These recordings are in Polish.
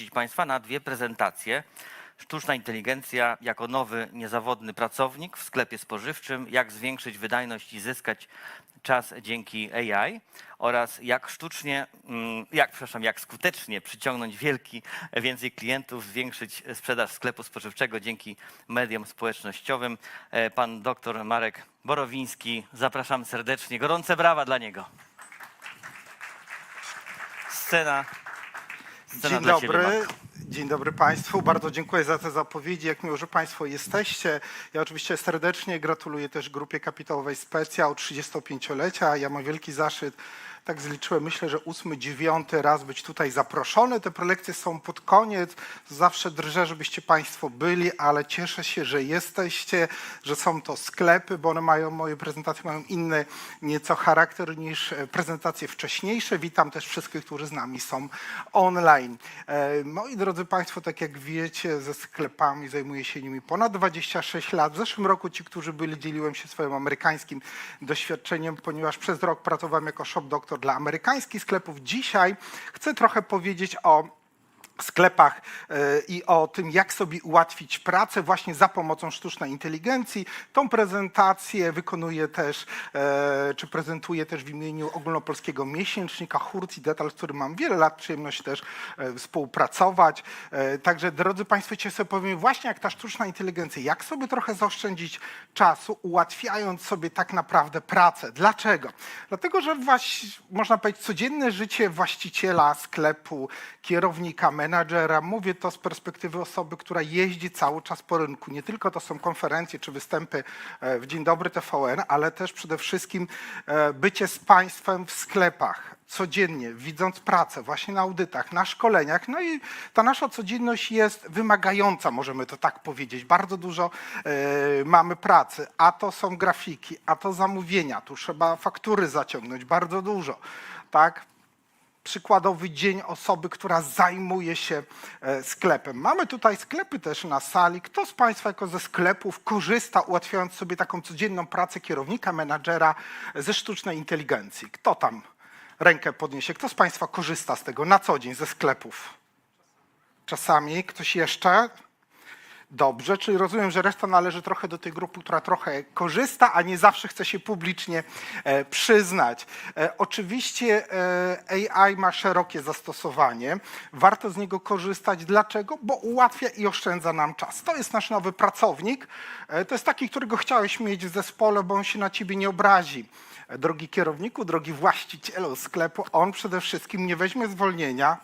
zaprosić Państwa na dwie prezentacje. Sztuczna inteligencja jako nowy, niezawodny pracownik w sklepie spożywczym, jak zwiększyć wydajność i zyskać czas dzięki AI oraz jak sztucznie, mm, jak, przepraszam, jak skutecznie przyciągnąć wielki, więcej klientów, zwiększyć sprzedaż sklepu spożywczego dzięki mediom społecznościowym. E, Pan dr Marek Borowiński, zapraszam serdecznie. Gorące brawa dla niego. Scena, scena Dzień Ciebie, dobry. Marku. Dzień dobry Państwu. Bardzo dziękuję za te zapowiedzi. Jak miło, że Państwo jesteście. Ja oczywiście serdecznie gratuluję też grupie kapitałowej Specjał 35-lecia. Ja mam wielki zaszczyt, tak zliczyłem, myślę, że ósmy, dziewiąty raz być tutaj zaproszony. Te prelekcje są pod koniec. Zawsze drżę, żebyście Państwo byli, ale cieszę się, że jesteście, że są to sklepy, bo one mają, moje prezentacje mają inny nieco charakter niż e, prezentacje wcześniejsze. Witam też wszystkich, którzy z nami są online. E, Moi drodzy Państwo, tak jak wiecie, ze sklepami zajmuję się nimi ponad 26 lat. W zeszłym roku ci, którzy byli, dzieliłem się swoim amerykańskim doświadczeniem, ponieważ przez rok pracowałem jako shop doktor dla amerykańskich sklepów. Dzisiaj chcę trochę powiedzieć o sklepach e, i o tym, jak sobie ułatwić pracę właśnie za pomocą sztucznej inteligencji. Tą prezentację wykonuję też, e, czy prezentuję też w imieniu ogólnopolskiego miesięcznika Hurt i Detal, z którym mam wiele lat przyjemność też e, współpracować. Także, drodzy Państwo, dzisiaj sobie powiem właśnie jak ta sztuczna inteligencja, jak sobie trochę zaoszczędzić czasu, ułatwiając sobie tak naprawdę pracę. Dlaczego? Dlatego, że właśnie, można powiedzieć, codzienne życie właściciela sklepu, kierownika, menadżera, mówię to z perspektywy osoby, która jeździ cały czas po rynku. Nie tylko to są konferencje czy występy e, w Dzień Dobry TVN, ale też przede wszystkim e, bycie z państwem w sklepach codziennie, widząc pracę właśnie na audytach, na szkoleniach. No i ta nasza codzienność jest wymagająca, możemy to tak powiedzieć. Bardzo dużo e, mamy pracy, a to są grafiki, a to zamówienia, tu trzeba faktury zaciągnąć, bardzo dużo, tak? Przykładowy dzień osoby, która zajmuje się e, sklepem. Mamy tutaj sklepy też na sali. Kto z Państwa jako ze sklepów korzysta, ułatwiając sobie taką codzienną pracę kierownika, menadżera ze sztucznej inteligencji? Kto tam rękę podniesie? Kto z Państwa korzysta z tego na co dzień ze sklepów? Czasami ktoś jeszcze? Dobrze, czyli rozumiem, że reszta należy trochę do tej grupy, która trochę korzysta, a nie zawsze chce się publicznie e, przyznać. E, oczywiście e, AI ma szerokie zastosowanie. Warto z niego korzystać. Dlaczego? Bo ułatwia i oszczędza nam czas. To jest nasz nowy pracownik. To jest taki, którego chciałeś mieć w zespole, bo on się na ciebie nie obrazi. Drogi kierowniku, drogi właścicielu sklepu, on przede wszystkim nie weźmie zwolnienia,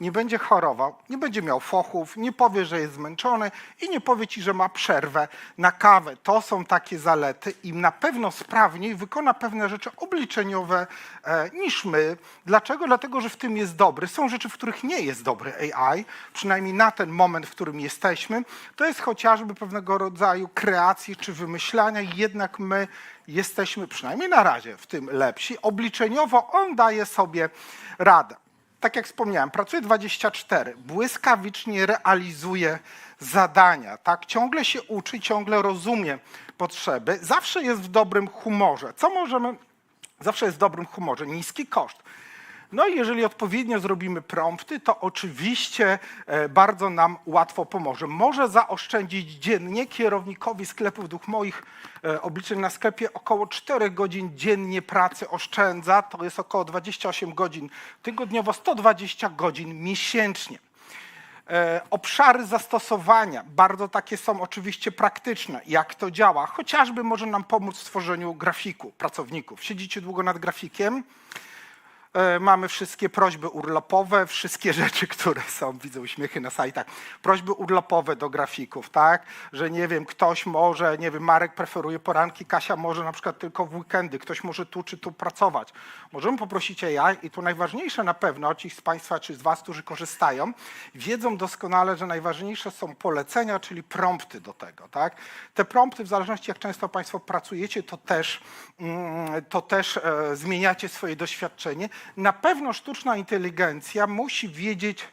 nie będzie chorował, nie będzie miał fochów, nie powie, że jest zmęczony i nie powie ci, że ma przerwę na kawę. To są takie zalety i na pewno sprawniej wykona pewne rzeczy obliczeniowe e, niż my. Dlaczego? Dlatego, że w tym jest dobry. Są rzeczy, w których nie jest dobry AI, przynajmniej na ten moment, w którym jesteśmy. To jest chociażby pewnego rodzaju kreacji czy wymyślania, jednak my jesteśmy przynajmniej na razie w tym lepsi. Obliczeniowo on daje sobie radę tak jak wspomniałem, pracuje 24, błyskawicznie realizuje zadania, tak? Ciągle się uczy, ciągle rozumie potrzeby, zawsze jest w dobrym humorze. Co możemy? Zawsze jest w dobrym humorze, niski koszt. No i jeżeli odpowiednio zrobimy prompty, to oczywiście e, bardzo nam łatwo pomoże. Może zaoszczędzić dziennie kierownikowi sklepu według moich e, obliczeń na sklepie około 4 godzin dziennie pracy oszczędza. To jest około 28 godzin tygodniowo, 120 godzin miesięcznie. E, Obszary zastosowania, bardzo takie są oczywiście praktyczne. Jak to działa? Chociażby może nam pomóc w tworzeniu grafiku pracowników. Siedzicie długo nad grafikiem, mamy wszystkie prośby urlopowe, wszystkie rzeczy, które są, widzę uśmiechy na sajtach, prośby urlopowe do grafików, tak? Że nie wiem, ktoś może, nie wiem, Marek preferuje poranki, Kasia może na przykład tylko w weekendy, ktoś może tu czy tu pracować. Możemy poprosić AI i tu najważniejsze na pewno, ci z Państwa czy z Was, którzy korzystają, wiedzą doskonale, że najważniejsze są polecenia, czyli prompty do tego, tak? Te prompty, w zależności jak często Państwo pracujecie, to też, mm, to też e, zmieniacie swoje doświadczenie. Na pewno sztuczna inteligencja musi wiedzieć,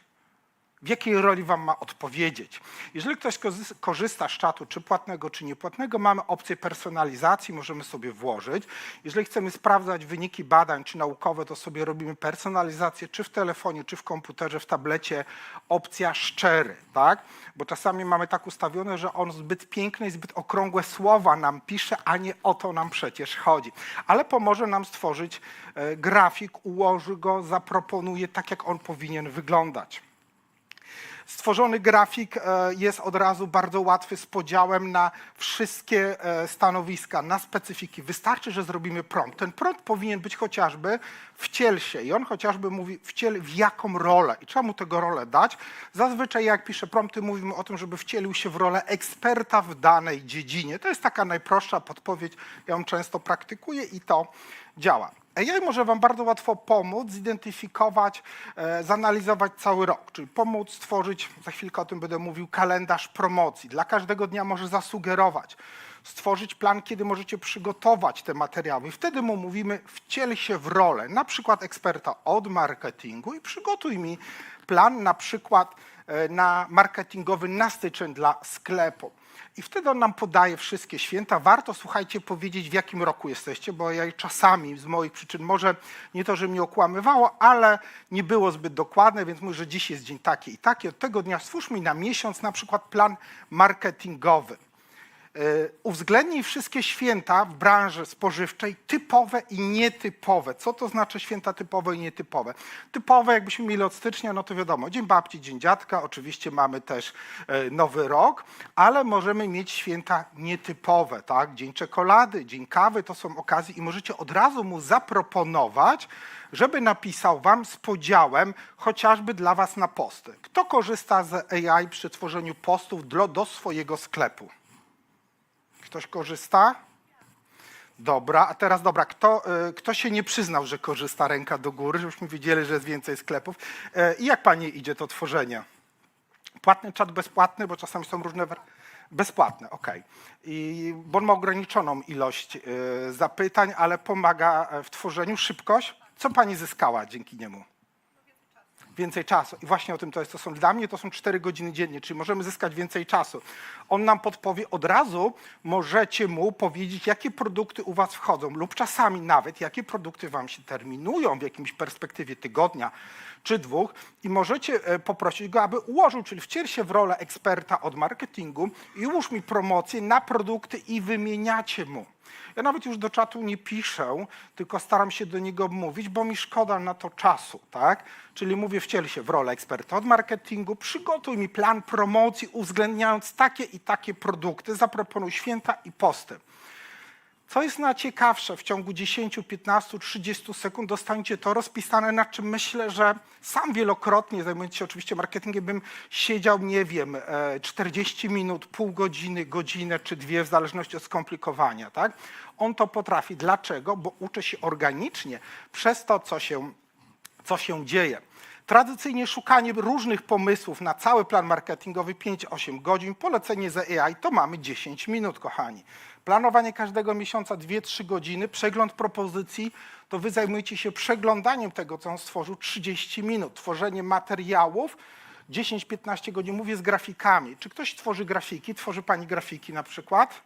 w jakiej roli wam ma odpowiedzieć. Jeżeli ktoś korzysta z czatu, czy płatnego, czy niepłatnego, mamy opcję personalizacji, możemy sobie włożyć. Jeżeli chcemy sprawdzać wyniki badań, czy naukowe, to sobie robimy personalizację, czy w telefonie, czy w komputerze, w tablecie, opcja szczery, tak? Bo czasami mamy tak ustawione, że on zbyt piękne i zbyt okrągłe słowa nam pisze, a nie o to nam przecież chodzi. Ale pomoże nam stworzyć e, grafik, ułoży go, zaproponuje tak, jak on powinien wyglądać. Stworzony grafik e, jest od razu bardzo łatwy z podziałem na wszystkie e, stanowiska, na specyfiki. Wystarczy, że zrobimy prompt. Ten prompt powinien być chociażby wciel się i on chociażby mówi wciel w jaką rolę i trzeba mu tego rolę dać. Zazwyczaj jak piszę prompty mówimy o tym, żeby wcielił się w rolę eksperta w danej dziedzinie. To jest taka najprostsza podpowiedź, ja ją często praktykuję i to działa. AI może Wam bardzo łatwo pomóc zidentyfikować, e, zanalizować cały rok, czyli pomóc stworzyć, za chwilkę o tym będę mówił, kalendarz promocji. Dla każdego dnia może zasugerować, stworzyć plan, kiedy możecie przygotować te materiały. Wtedy mu mówimy, wciel się w rolę, na przykład eksperta od marketingu i przygotuj mi plan na przykład e, na marketingowy na styczeń dla sklepu. I wtedy on nam podaje wszystkie święta. Warto, słuchajcie, powiedzieć, w jakim roku jesteście, bo ja czasami z moich przyczyn, może nie to, że mnie okłamywało, ale nie było zbyt dokładne, więc mówię, że dziś jest dzień taki i taki. Od tego dnia stwórz mi na miesiąc na przykład plan marketingowy. Yy, Uwzględnij wszystkie święta w branży spożywczej, typowe i nietypowe. Co to znaczy święta typowe i nietypowe? Typowe, jakbyśmy mieli od stycznia, no to wiadomo, Dzień Babci, Dzień Dziadka, oczywiście mamy też e, Nowy Rok, ale możemy mieć święta nietypowe, tak? Dzień czekolady, Dzień kawy, to są okazje i możecie od razu mu zaproponować, żeby napisał wam z podziałem chociażby dla was na posty. Kto korzysta z AI przy tworzeniu postów do, do swojego sklepu? Ktoś korzysta? Dobra, a teraz dobra, kto, y, kto się nie przyznał, że korzysta ręka do góry, żebyśmy wiedzieli, że jest więcej sklepów. E, I jak pani idzie to tworzenie? Płatny czat bezpłatny, bo czasami są różne. Bezpłatne, okej. I Bo on ma ograniczoną ilość y, zapytań, ale pomaga w tworzeniu. Szybkość. Co pani zyskała dzięki niemu? Więcej czasu. I właśnie o tym to jest. To są dla mnie to są 4 godziny dziennie, czyli możemy zyskać więcej czasu. On nam podpowie od razu, możecie mu powiedzieć, jakie produkty u was wchodzą, lub czasami nawet, jakie produkty wam się terminują w jakimś perspektywie tygodnia czy dwóch i możecie e, poprosić go, aby ułożył, czyli wciel się w rolę eksperta od marketingu i ułóż mi promocję na produkty i wymieniacie mu. Ja nawet już do czatu nie piszę, tylko staram się do niego mówić, bo mi szkoda na to czasu, tak? Czyli mówię, wciel się w rolę eksperta od marketingu, przygotuj mi plan promocji, uwzględniając takie i takie produkty, zaproponuj święta i posty. Co jest najciekawsze, w ciągu 10, 15, 30 sekund dostaniecie to rozpisane, nad czym myślę, że sam wielokrotnie, zajmując się oczywiście marketingiem, bym siedział, nie wiem, e, 40 minut, pół godziny, godzinę czy dwie, w zależności od skomplikowania. Tak? On to potrafi. Dlaczego? Bo uczy się organicznie przez to, co się, co się dzieje. Tradycyjnie szukanie różnych pomysłów na cały plan marketingowy 5-8 godzin, polecenie za AI to mamy 10 minut, kochani. Planowanie każdego miesiąca 2-3 godziny, przegląd propozycji, to wy zajmujecie się przeglądaniem tego, co on stworzył 30 minut. Tworzenie materiałów 10-15 godzin, mówię z grafikami. Czy ktoś tworzy grafiki? Tworzy pani grafiki na przykład?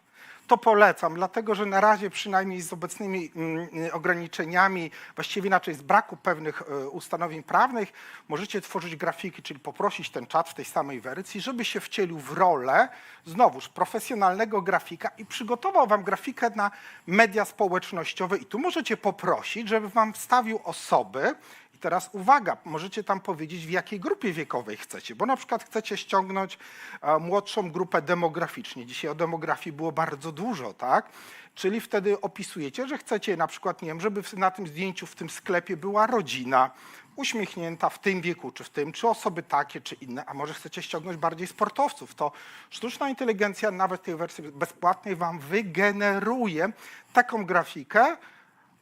To polecam, dlatego że na razie przynajmniej z obecnymi mm, ograniczeniami, właściwie inaczej z braku pewnych e, ustanowień prawnych, możecie tworzyć grafiki, czyli poprosić ten czat w tej samej wersji, żeby się wcielił w rolę znowuż profesjonalnego grafika i przygotował wam grafikę na media społecznościowe. I tu możecie poprosić, żeby wam wstawił osoby, i teraz uwaga, możecie tam powiedzieć, w jakiej grupie wiekowej chcecie, bo na przykład chcecie ściągnąć e, młodszą grupę demograficznie. Dzisiaj o demografii było bardzo dużo, tak? Czyli wtedy opisujecie, że chcecie na przykład, nie wiem, żeby na tym zdjęciu w tym sklepie była rodzina uśmiechnięta w tym wieku, czy w tym, czy osoby takie, czy inne, a może chcecie ściągnąć bardziej sportowców, to sztuczna inteligencja nawet w tej wersji bezpłatnej wam wygeneruje taką grafikę,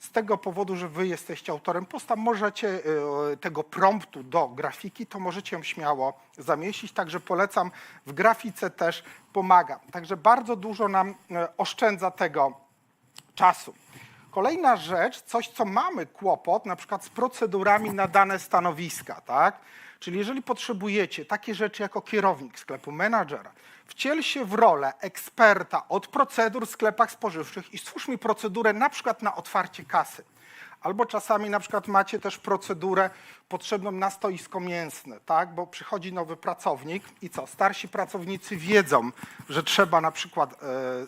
z tego powodu, że wy jesteście autorem posta, możecie e, tego promptu do grafiki, to możecie ją śmiało zamieścić. Także polecam, w grafice też pomaga. Także bardzo dużo nam e, oszczędza tego czasu. Kolejna rzecz, coś co mamy kłopot, na przykład z procedurami na dane stanowiska, tak? Czyli jeżeli potrzebujecie takie rzeczy jako kierownik sklepu, menadżera, wciel się w rolę eksperta od procedur w sklepach spożywczych i stwórz mi procedurę na przykład na otwarcie kasy. Albo czasami na przykład macie też procedurę potrzebną na stoisko mięsne, tak? Bo przychodzi nowy pracownik i co? Starsi pracownicy wiedzą, że trzeba na przykład e,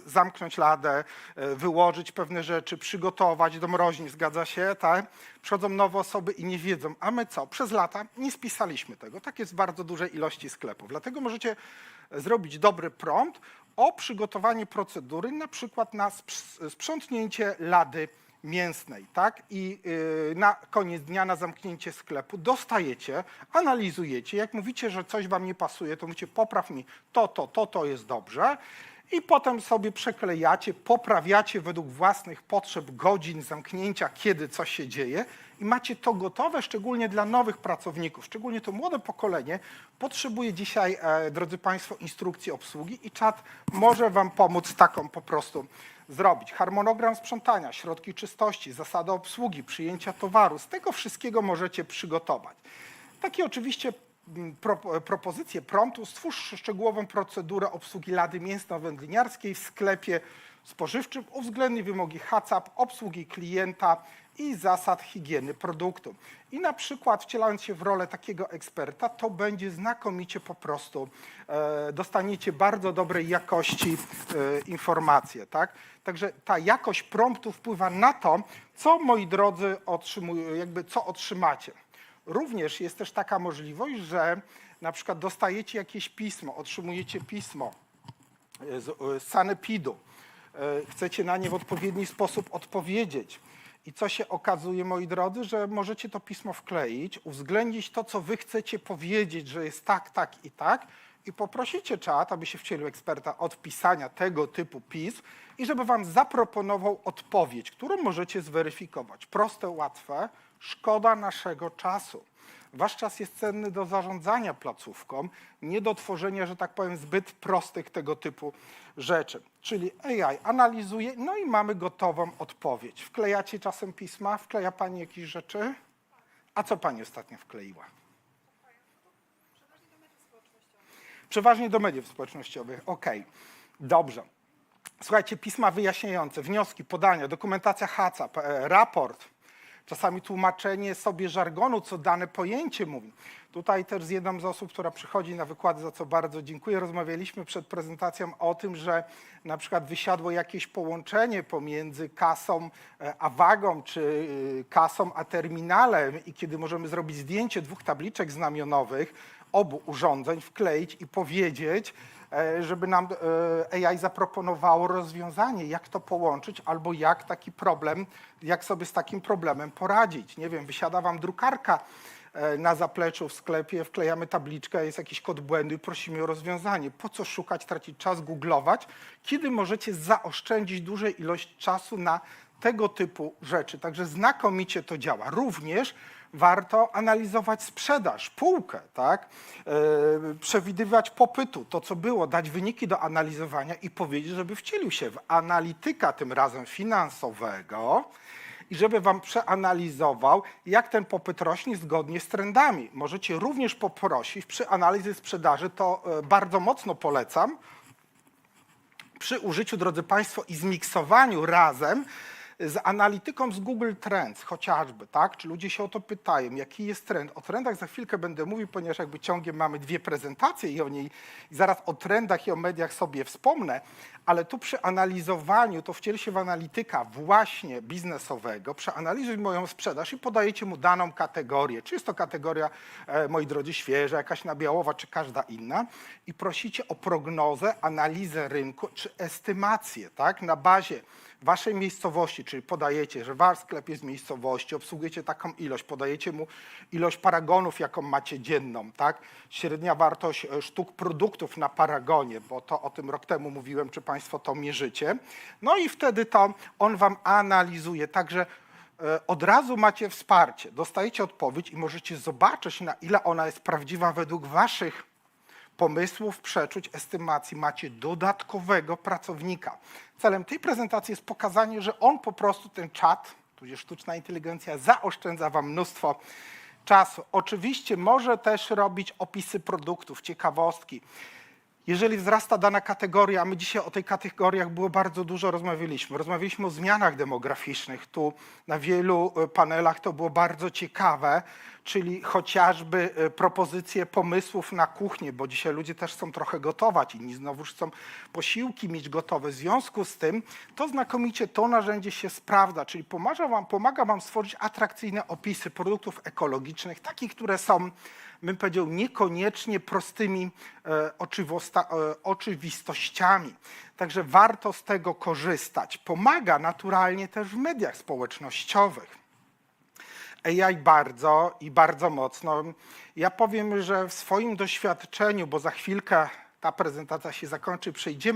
zamknąć ladę, e, wyłożyć pewne rzeczy, przygotować do mroźni, zgadza się, tak? Przychodzą nowe osoby i nie wiedzą, a my co? Przez lata nie spisaliśmy tego. Tak jest w bardzo dużej ilości sklepów. Dlatego możecie zrobić dobry prompt o przygotowanie procedury, na przykład na sprz- sprzątnięcie lady mięsnej, tak? I y, na koniec dnia, na zamknięcie sklepu dostajecie, analizujecie. Jak mówicie, że coś wam nie pasuje, to mówicie, popraw mi to, to, to, to jest dobrze. I potem sobie przeklejacie, poprawiacie według własnych potrzeb godzin zamknięcia, kiedy coś się dzieje i macie to gotowe, szczególnie dla nowych pracowników, szczególnie to młode pokolenie potrzebuje dzisiaj, e, drodzy Państwo, instrukcji obsługi i czat może Wam pomóc taką po prostu zrobić. Harmonogram sprzątania, środki czystości, zasady obsługi, przyjęcia towaru, z tego wszystkiego możecie przygotować. Takie oczywiście pro, propozycje promptu, stwórz szczegółową procedurę obsługi lady mięsno-wędliniarskiej w sklepie spożywczym, uwzględnij wymogi HACCP, obsługi klienta i zasad higieny produktu. I na przykład wcielając się w rolę takiego eksperta, to będzie znakomicie po prostu, e, dostaniecie bardzo dobrej jakości e, informacje, tak? Także ta jakość promptu wpływa na to, co moi drodzy otrzymują, jakby co otrzymacie. Również jest też taka możliwość, że na przykład dostajecie jakieś pismo, otrzymujecie pismo e, z e, sanepidu, e, chcecie na nie w odpowiedni sposób odpowiedzieć. I co się okazuje, moi drodzy, że możecie to pismo wkleić, uwzględnić to, co wy chcecie powiedzieć, że jest tak, tak i tak, i poprosicie czat, aby się wcielił eksperta od pisania tego typu pism i żeby wam zaproponował odpowiedź, którą możecie zweryfikować. Proste, łatwe, szkoda naszego czasu. Wasz czas jest cenny do zarządzania placówką, nie do tworzenia, że tak powiem, zbyt prostych tego typu rzeczy. Czyli AI analizuje, no i mamy gotową odpowiedź. Wklejacie czasem pisma, wkleja Pani jakieś rzeczy? A co Pani ostatnio wkleiła? Przeważnie do mediów społecznościowych. Okej, dobrze. Słuchajcie, pisma wyjaśniające, wnioski, podania, dokumentacja HACCP, e, raport, czasami tłumaczenie sobie żargonu, co dane pojęcie mówi. Tutaj też z jedną z osób, która przychodzi na wykłady, za co bardzo dziękuję, rozmawialiśmy przed prezentacją o tym, że na przykład wysiadło jakieś połączenie pomiędzy kasą e, a wagą, czy y, kasą a terminalem i kiedy możemy zrobić zdjęcie dwóch tabliczek znamionowych, obu urządzeń, wkleić i powiedzieć, e, żeby nam e, AI zaproponowało rozwiązanie, jak to połączyć, albo jak taki problem, jak sobie z takim problemem poradzić. Nie wiem, wysiada wam drukarka e, na zapleczu w sklepie, wklejamy tabliczkę, jest jakiś kod błędu i prosimy o rozwiązanie. Po co szukać, tracić czas, googlować, kiedy możecie zaoszczędzić dużej ilość czasu na tego typu rzeczy. Także znakomicie to działa. Również warto analizować sprzedaż, półkę, tak? Yy, przewidywać popytu, to co było, dać wyniki do analizowania i powiedzieć, żeby wcielił się w analityka tym razem finansowego i żeby wam przeanalizował, jak ten popyt rośnie zgodnie z trendami. Możecie również poprosić przy analizie sprzedaży, to e, bardzo mocno polecam, przy użyciu, drodzy Państwo, i zmiksowaniu razem z analityką z Google Trends chociażby, tak? Czy ludzie się o to pytają, jaki jest trend? O trendach za chwilkę będę mówił, ponieważ jakby ciągiem mamy dwie prezentacje i o niej i zaraz o trendach i o mediach sobie wspomnę, ale tu przy analizowaniu, to wciel się w analityka właśnie biznesowego, przeanalizuj moją sprzedaż i podajecie mu daną kategorię. Czy jest to kategoria, e, moi drodzy, świeża, jakaś nabiałowa, czy każda inna i prosicie o prognozę, analizę rynku, czy estymację, tak? Na bazie waszej miejscowości, czyli podajecie, że wasz sklep jest miejscowości, obsługujecie taką ilość, podajecie mu ilość paragonów, jaką macie dzienną, tak? Średnia wartość e, sztuk produktów na paragonie, bo to o tym rok temu mówiłem, czy państwo to mierzycie. No i wtedy to on wam analizuje, także e, od razu macie wsparcie, dostajecie odpowiedź i możecie zobaczyć, na ile ona jest prawdziwa według waszych pomysłów, przeczuć, estymacji macie dodatkowego pracownika. Celem tej prezentacji jest pokazanie, że on po prostu ten czat, tudzież sztuczna inteligencja, zaoszczędza Wam mnóstwo czasu. Oczywiście może też robić opisy produktów, ciekawostki. Jeżeli wzrasta dana kategoria, a my dzisiaj o tej kategoriach było bardzo dużo rozmawialiśmy. Rozmawialiśmy o zmianach demograficznych. Tu na wielu e, panelach to było bardzo ciekawe, czyli chociażby e, propozycje pomysłów na kuchnię, bo dzisiaj ludzie też chcą trochę gotować, inni znowu chcą posiłki mieć gotowe. W związku z tym to znakomicie to narzędzie się sprawdza, czyli pomaga wam, pomaga wam stworzyć atrakcyjne opisy produktów ekologicznych, takich, które są bym powiedział, niekoniecznie prostymi e, e, oczywistościami. Także warto z tego korzystać. Pomaga naturalnie też w mediach społecznościowych. AI bardzo i bardzo mocno. Ja powiem, że w swoim doświadczeniu, bo za chwilkę ta prezentacja się zakończy, przejdziemy